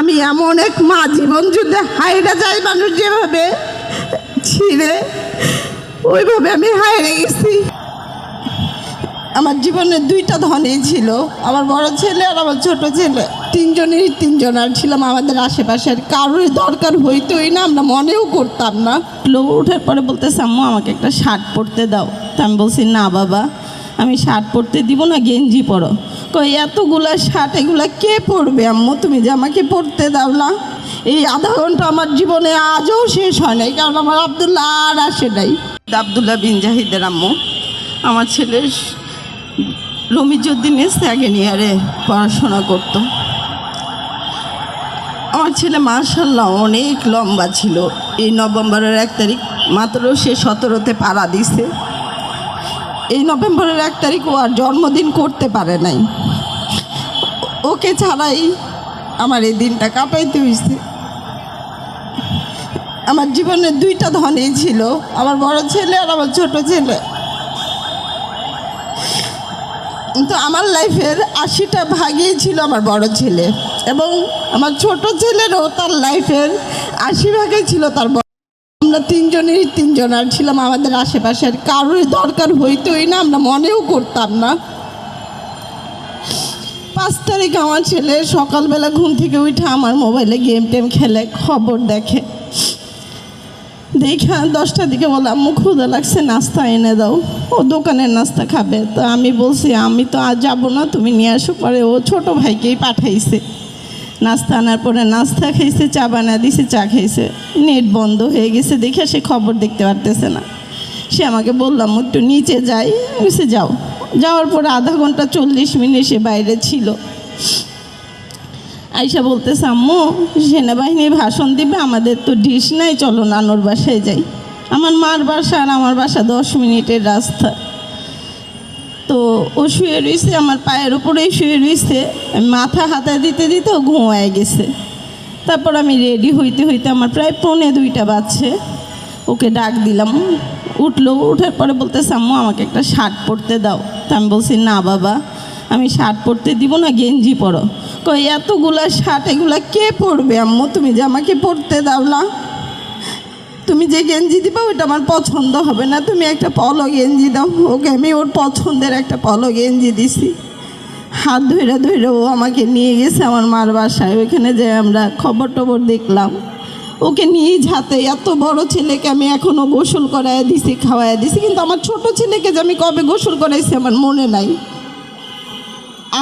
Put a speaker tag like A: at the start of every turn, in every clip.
A: আমি এমন এক মা জীবন যুদ্ধে হাইরা যাই মানুষ যেভাবে। ছিঁড়ে ওইভাবে আমি হাইরে গেছি। আমার জীবনে দুইটা ধনেই ছিল, আমার বড় ছেলে আর আমার ছোট ছেলে। তিনজনেরই তিনজন আর ছিলাম, আমাদের আশেপাশের কারোর দরকার হইতোই না, আমরা মনেও করতাম না। লো ওঠার পরে বলতে আম্মু, আমাকে একটা শার্ট পরতে দাও। তা আমি বলছি, না বাবা, আমি শার্ট পরতে দিব না, গেঞ্জি পরো। কই, এতগুলা শার্ট এগুলা কে পরবে আম্মু? তুমি যে আমাকে পরতে দাও না? এই আধা ঘণ্টা আমার জীবনে আজও শেষ হয় নাই, কারণ আমার আবদুল্লাহ আর আসে নাই। আবদুল্লাহ বিন জাহিদের আম্মু, আমার ছেলে রমিজুদ্দিনের সেকেন্ড ইয়ারে পড়াশোনা করতো। আমার ছেলে মার্শাল্লাহ অনেক লম্বা ছিল। এই নভেম্বরের এক তারিখ মাত্র সে সতেরোতে পাড়া দিছে। এই নভেম্বরের এক তারিখ ও আর জন্মদিন করতে পারে নাই। ওকে ছাড়াই আমার এই দিনটা কাটাইতে হয়েছে আমার জীবনে দুইটা ধনেই ছিল, আমার বড় ছেলে আর আমার ছোট ছেলে। কিন্তু আমার লাইফের আশিটা ভাগই ছিল আমার বড় ছেলে এবং আমার ছোট ছেলেরও তার লাইফের আশি ভাগই ছিল তার তিনজন, আর ছিলাম আমাদের আশেপাশের কারোর দরকার হইতোই না, আমরা মনেও করতাম না। পাঁচ তারিখ আমার ছেলে সকালবেলা ঘুম থেকে উঠে আমার মোবাইলে গেম টেম খেলে, খবর দেখে। দেখে দশটার দিকে বলে, আম্মু ক্ষুদা লাগছে, নাস্তা এনে দাও। ও দোকানের নাস্তা খাবে। তো আমি বলছি, আমি তো আর যাব না, তুমি নিয়ে আসো। পরে ও ছোট ভাইকেই পাঠাইছে। নাস্তা আনার পরে নাস্তা খাইছে, চা বানা দিছে, চা খাইছে। নেট বন্ধ হয়ে গেছে দেখে সে খবর দেখতে পারতেছে না। সে আমাকে বললাম একটু নিচে যাই। সে যাও। যাওয়ার পরে আধা ঘণ্টা চল্লিশ মিনিট সে বাইরে ছিল। আইসা বলতেছে, আম্মু সেনাবাহিনী ভাষণ দিবে, আমাদের তো ডিশ নাই, চলো নানুর বাসায় যাই। আমার মার বাসা আর আমার বাসা দশ মিনিটের রাস্তা। তো ও শুয়ে রয়েছে আমার পায়ের উপরেই শুয়ে রয়েছে মাথা হাতা দিতে দিতে ও ঘুমায় গেছে। তারপর আমি রেডি হইতে হইতে আমার প্রায় পৌনে দুইটা বাজছে। ওকে ডাক দিলাম। উঠল, উঠার পরে বলতে সাম্মু আমাকে একটা শার্ট পরতে দাও। তা আমি বলছি, না বাবা, আমি শার্ট পরতে দিব না, গেঞ্জি পরো। কই এতগুলা শার্ট, এগুলা কে পরবে আম্মু? তুমি যে আমাকে পরতে দাও না? তুমি যে গেঞ্জি দিবা, ওইটা আমার পছন্দ হবে না। তুমি একটা পলো গেঞ্জি দাও। ওকে, আমি ওর পছন্দের একটা পলো গেঞ্জি দিছি। হাত ধরে ধরে ও আমাকে নিয়ে গেছে আমার মার বাসায়। ওইখানে যে আমরা খবর টবর দেখলাম। ওকে নিয়ে হাতে এত বড় ছেলেকে আমি এখনও গোসল করায় দিছি খাওয়ায় দিছি। কিন্তু আমার ছোট ছেলেকে যে আমি কবে গোসল করাইছি আমার মনে নাই।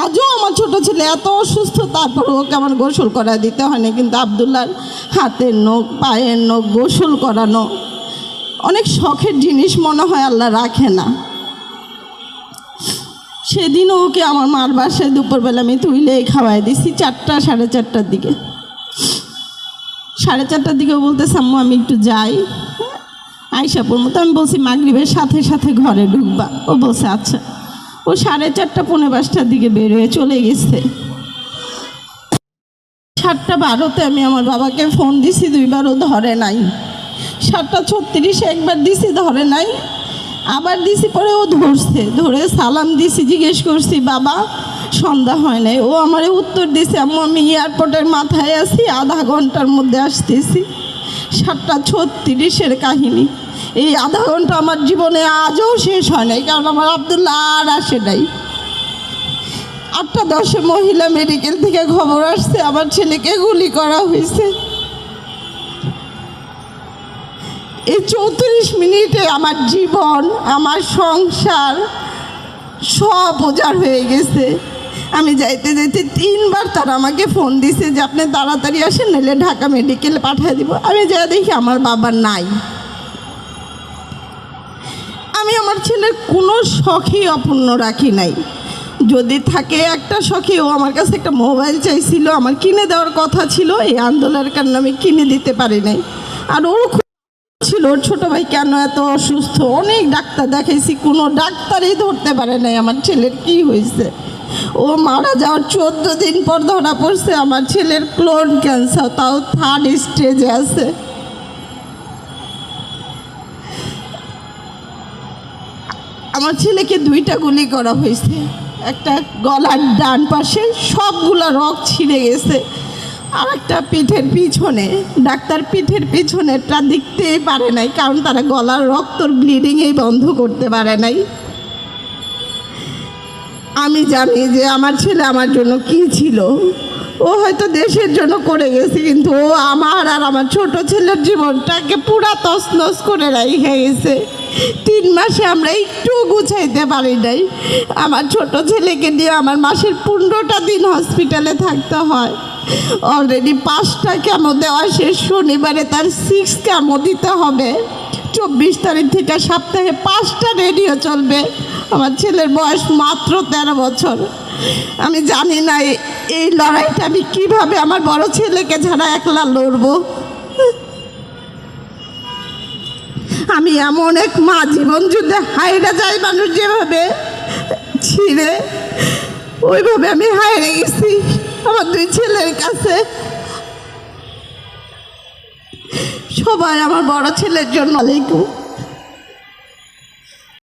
A: আজও আমার ছোট ছেলে এত অসুস্থ, তারপর ওকে আমার গোসল করা দিতে হয়নি, কিন্তু আবদুল্লার হাতের নখ, পায়ের নখ, গোসল করানো অনেক শখের জিনিস মনে হয় আল্লাহ রাখে না। সেদিনও ওকে আমার মার বাসায় দুপুরবেলা আমি তুইলে খাওয়াই দিছি চারটা, সাড়ে চারটার দিকে। সাড়ে চারটার দিকে বলতে সাম্মু আমি একটু যাই। আইসা আইসাপুর মতো আমি বলছি, মাগরিবের সাথে সাথে ঘরে ঢুকবা। ও বলছে আচ্ছা। ও সাড়ে চারটা, পৌনে পাঁচটার দিকে বের হয়ে চলে গেছে। সাতটা বারোতে আমি আমার বাবাকে ফোন দিছি, দুইবারও ধরে নাই। সাতটা ছত্রিশে একবার দিছি, ধরে নাই। আবার দিছি পরে ও ধরছে। ধরে সালাম দিছি, জিজ্ঞেস করছি, বাবা, সন্ধ্যা হয় নাই। ও আমারে উত্তর দিছে, আম্মু, আমি এয়ারপোর্টের মাথায় আছি, আধা ঘণ্টার মধ্যে আসতেছি। সাতটা ছত্রিশের কাহিনী। এই আধা ঘণ্টা আমার জীবনে আজও শেষ হয় নাই, কারণ আমার আবদুল্লাহ আর আসে নাই। আটটা দশে মহিলা মেডিকেল থেকে খবর আসছে, আমার ছেলেকে গুলি করা হয়েছে। এই চৌত্রিশ মিনিটে আমার জীবন, আমার সংসার সব উজাড় হয়ে গেছে। আমি যাইতে যাইতে তিনবার তারা আমাকে ফোন দিছে যে, আপনি তাড়াতাড়ি আসেন, নাহলে ঢাকা মেডিকেলে পাঠিয়ে দিব। আমি যা দেখি আমার বাবা নাই। আমি আমার ছেলের কোনো শখই অপূর্ণ রাখি নাই। যদি থাকে একটা শখে ও আমার কাছে একটা মোবাইল চাইছিল, আমার কিনে দেওয়ার কথা ছিল, এই আন্দোলনের কারণে আমি কিনে দিতে পারি নাই। আর ওর ছিল, ওর ছোটো ভাই কেন এত অসুস্থ? অনেক ডাক্তার দেখাইছি, কোনো ডাক্তারই ধরতে পারে নাই। আমার ছেলের কি হয়েছে ও মারা যাওয়ার চোদ্দ দিন পর ধরা পড়ছে, আমার ছেলের ক্লোন ক্যান্সার তাও থার্ড স্টেজে আছে। আমার ছেলেকে দুইটা গুলি করা হয়েছে। একটা গলার ডান পাশে সবগুলা রক ছিঁড়ে গেছে। আর একটা পিঠের পিছনে, ডাক্তার পিঠের পিছনেরটা দেখতেই পারে নাই, কারণ তারা গলার রক্তর ব্লিডিংয়েই বন্ধ করতে পারে নাই। আমি জানি যে আমার ছেলে আমার জন্য কি ছিল। ও হয়তো দেশের জন্য করে গেছে, কিন্তু ও আমার আর আমার ছোট ছেলের জীবনটাকে পুরা তছনছ করে রেখে গেছে। তিন মাসে আমরা একটু গুছাইতে পারি নাই। আমার ছোট ছেলেকে নিয়ে আমার মাসের পনেরোটা দিন হসপিটালে থাকতে হয়। অলরেডি পাঁচটা কেমো দেওয়া শেষ, শনিবারে তার সিক্স কেমো দিতে হবে। চব্বিশ তারিখ থেকে সপ্তাহে পাঁচটা রেডিও চলবে। আমার ছেলের বয়স মাত্র তেরো বছর। আমি জানি না এই লড়াইটা আমি কীভাবে আমার বড় ছেলেকে ছাড়া একলা লড়বো। আমি এমন এক মা জীবন যুদ্ধে হাইরা যাই মানুষ যেভাবে। ছিঁড়ে ওইভাবে আমি হাইরে গেছি আমার দুই ছেলের কাছে। সবাই আমার বড় ছেলের জন্য আলাইকুম।